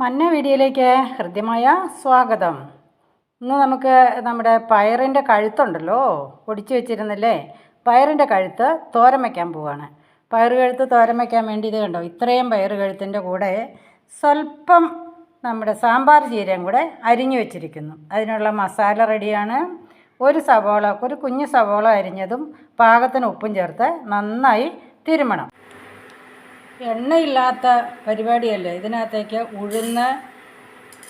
മന്ന വീഡിയോയിലേക്ക് ഹൃദ്യമായ സ്വാഗതം. ഇന്ന് നമുക്ക് നമ്മുടെ പയറിന്റെ കഴുത്തുണ്ടല്ലോ ഒടിച്ചു വെച്ചിരുന്നില്ലേ? പയറിന്റെ കഴുത്ത് തോരൻ വയ്ക്കാൻ പോവുകയാണ് പയറ് കഴുത്ത് തോരൻ വയ്ക്കാൻ വേണ്ടി ഇത് കണ്ടോ? ഇത്രയും പയറ് കഴുത്തിന്റെ കൂടെ സ്വല്പം നമ്മുടെ സാമ്പാർ ചീരയും കൂടെ അരിഞ്ഞു വെച്ചിരിക്കുന്നു. അതിനുള്ള മസാല റെഡിയാണ്. ഒരു സവോള ഒരു കുഞ്ഞു സവോള അരിഞ്ഞതും പാകത്തിന് ഉപ്പും ചേർത്ത് നന്നായി തിരുമണം. എണ്ണയില്ലാത്ത പരിപാടിയല്ലേ? ഇതിനകത്തേക്ക് ഉഴുന്ന്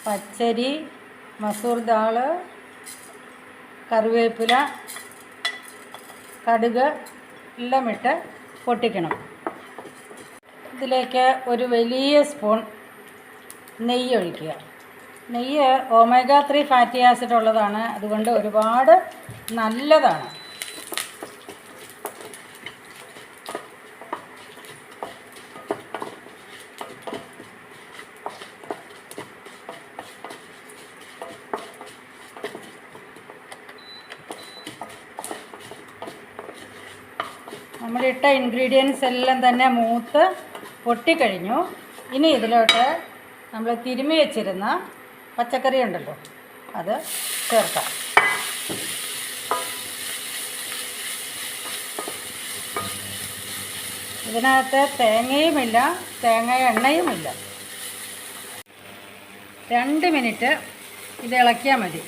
പച്ചരി മസൂർ ദാൾ കറിവേപ്പില കടുക് എല്ലാം ഇട്ട് പൊട്ടിക്കണം. ഇതിലേക്ക് ഒരു വലിയ സ്പൂൺ നെയ്യ് ഒഴിക്കുക. നെയ്യ് ഒമേഗ ത്രീ ഫാറ്റി ആസിഡ് ഉള്ളതാണ്. അതുകൊണ്ട് ഒരുപാട് നല്ലതാണ്. നമ്മളിട്ട ഇൻഗ്രീഡിയൻസ് എല്ലാം തന്നെ മൂത്ത് പൊട്ടിക്കഴിഞ്ഞു. ഇനി ഇതിലോട്ട് നമ്മൾ തിരുമി വെച്ചിരുന്ന പച്ചക്കറി ഉണ്ടല്ലോ അത് ചേർക്കാം. ഇതിനകത്ത് തേങ്ങയുമില്ല തേങ്ങ എണ്ണയുമില്ല. രണ്ട് മിനിറ്റ് ഇത് ഇളക്കിയാൽ മതി.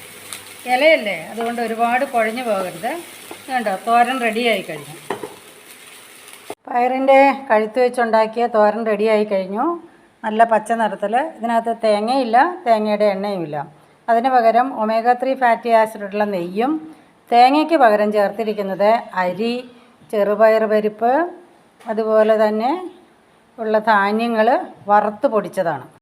ഇലയല്ലേ അതുകൊണ്ട് ഒരുപാട് കുഴഞ്ഞു പോകരുത്. കണ്ടോ തോരൻ റെഡിയായി കഴിഞ്ഞു. പയറിന്റെ കഴുത്ത് വെച്ചുണ്ടാക്കിയ തോരൻ റെഡിയായി കഴിഞ്ഞു. നല്ല പച്ച നിറത്തിൽ. ഇതിനകത്ത് തേങ്ങയില്ല തേങ്ങയുടെ എണ്ണയുമില്ല. അതിന് പകരം ഒമേഗ ത്രീ ഫാറ്റി ആസിഡുള്ള നെയ്യും തേങ്ങയ്ക്ക് പകരം ചേർത്തിരിക്കുന്നത് അരി ചെറുപയർ പരിപ്പ് അതുപോലെ തന്നെ ഉള്ള ധാന്യങ്ങൾ വറുത്ത് പൊടിച്ചതാണ്.